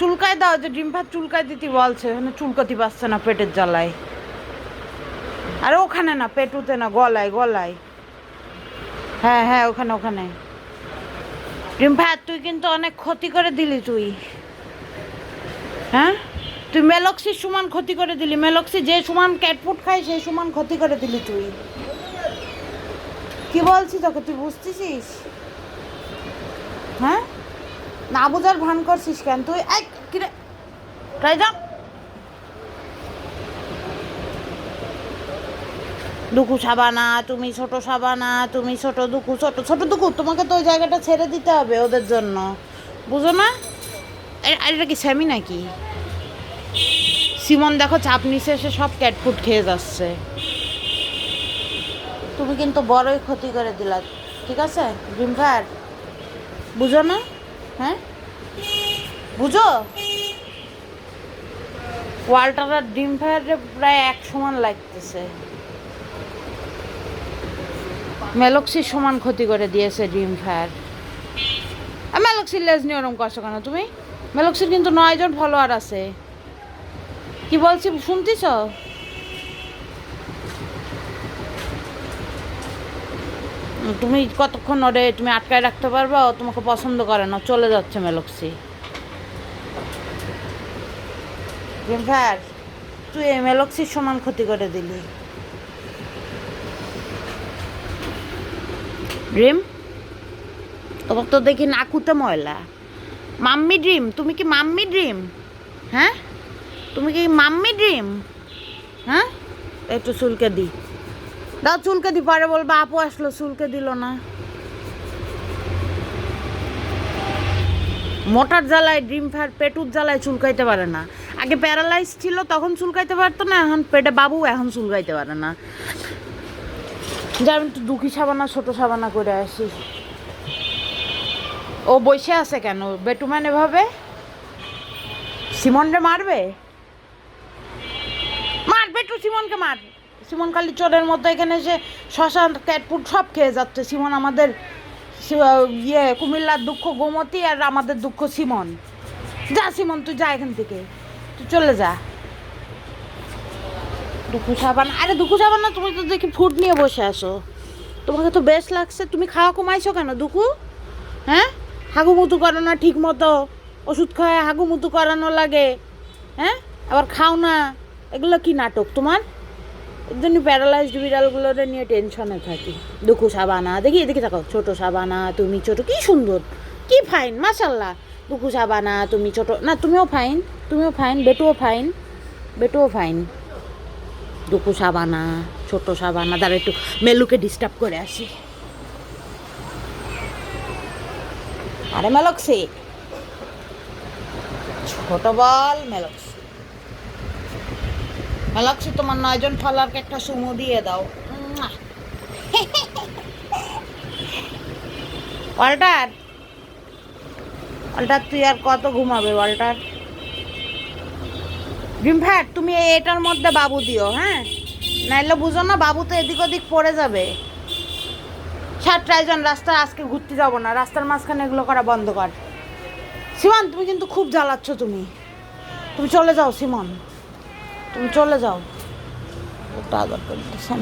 চুলকায় দাও, যে ডিম ভাত চুলকায় দিতে বলছে ওখানে চুলকাতে পারছে না পেটের জ্বালায়। আরে ওখানে না, পেটুতে না, গলায় গলায়। হ্যাঁ হ্যাঁ ওখানে ওখানে। ডিম ভাত, তুই কিন্তু অনেক ক্ষতি করে দিলি তুই। হ্যাঁ? তুই মেলক্সির সমান ক্ষতি করে দিলি। মেলক্সি যে সমান ক্যাটফুট খায়, সেই সমান ক্ষতি করে দিলি তুই। কি বলছি তোকে, তুই বুঝতেছিস? হ্যাঁ? না বোঝার ভান করছিস কেন? তুই এই কিরে ট্রাই যা। দুকু সাবানা তুমি ছোট সাবানা তুমি ছোট দুকু, ছোট ছোট দুকু, তোমাকে তো ওই জায়গাটা ছেড়ে দিতে হবে ওদের জন্য। বুঝো না? আর এটা কি স্যামি নাকি? সিমন দেখো চাপ নিচে এসে সব ক্যাটফুট খেয়ে যাচ্ছে। তুমি কিন্তু বড়ই ক্ষতি করে দিলা, ঠিক আছে? ফায়ার বুঝো না? হ্যাঁ? বুঝো? ওয়ালটার আর ডিম ফায়ারে প্রায় এক সমান লাগতেছে। মেলক্সির সমান ক্ষতি করে দিয়েছে ডিম ফায়ার। আর মেলক্সির লেজ নিয়ে ওরম করছ কেন তুমি? মেলক্সির কিন্তু নয়জন ফলোয়ার আছে। কি বলছি, শুনতেছ? তুমি কতক্ষণ ওরে তুমি আটকায় রাখতে পারবা? ও তোমাকে পছন্দ করে না। চলে যাচ্ছে মেলক্সি। তুই এই মেলক্সির সমান ক্ষতি করে দিলি। ড্রিম তোমার তো দেখি নাকুতে ময়লা। মাম্মি ড্রিম তুমি কি মাম্মি ড্রিম? হ্যাঁ? তুমি কি মাম্মি ড্রিম? হ্যাঁ? একটু চুলকে দি। দাও চুলকে দি, পরে বলবা আপু আসলো, চুলকে দিল না। মোটার জ্বালায়, ডিম ফার, পেটুর জ্বালায় চুলকাইতে পারে না। আগে প্যারালাইজ ছিল, তখন চুলকাইতে পারতো না, এখন পেটে বাবু, এখন চুলকাইতে পারে না। যা আমি একটু দুঃখী সাবানা, ছোট সাবানা করে আসি। ও বসে আছে কেন? বেটুম্যান এভাবে? সিমনরে মারবে? মার, বেটু, সিমনকে মার। সিমন কালী চোরের মতো এখানে এসে শ্মশান, ক্যাটপুট সব খেয়ে যাচ্ছে। সিমন আমাদের ইয়ে কুমিল্লার দুঃখ গোমতী আর আমাদের দুঃখ সিমন। যা সিমন, তুই যা এখান থেকে। তুই চলে যা। দুঃখু সাবান। আরে দুঃখু সাবান না, তুমি তো দেখি ফুড নিয়ে বসে আসো তোমাকে তো বেশ লাগছে। তুমি খাওয়া কমাইছো কেন, দুঃখু? হ্যাঁ? হাগুমুতু করো না ঠিক মতো ওষুধ খাওয়ায় হাগুমুতু করানো লাগে। হ্যাঁ? আবার খাও না। এগুলো কি নাটক তোমার? জন্য প্যারালাইজড বিড়ালগুলোর নিয়ে টেনশনে থাকি। দুঃখু সাবানা, দেখি এদিকে থাকো, ছোট সাবানা, তুমি ছোট, কি সুন্দর, কি ফাইন মাশাল্লাহ দুঃখু সাবানা, তুমি ছোট, না, তুমিও ফাইন তুমিও ফাইন বেটুও ফাইন বেটুও ফাইন দুঃখু সাবানা, ছোট সাবানা তার একটু, মেলুকে ডিস্টার্ব করে আসি। আরে মেলক্সি, ছোট বল মেলক্সি। মেলক্সি তোমার নয়জন ফলারকে একটা সুমো দিয়ে দাও। মুয়া। ওয়াল্টার ওয়াল্টার, তুই আর কত ঘুমাবে, ওয়াল্টার? ভ্যাট তুমি এটার মধ্যে বাবু দিও হ্যাঁ? নাইলে বুঝো না, বাবু তো এদিক ওদিক পড়ে যাবে। ষাট ট্রাইজন রাস্তা আজকে ঘুরতে যাব না, রাস্তার মাঝখানে এগুলো করা বন্ধ কর। সিমন, তুমি কিন্তু খুব জ্বালাচ্ছ তুমি। তুমি চলে যাও, সিমন। তুমি চলে যাও। ওটা আদর করে দিস হ্যাঁ।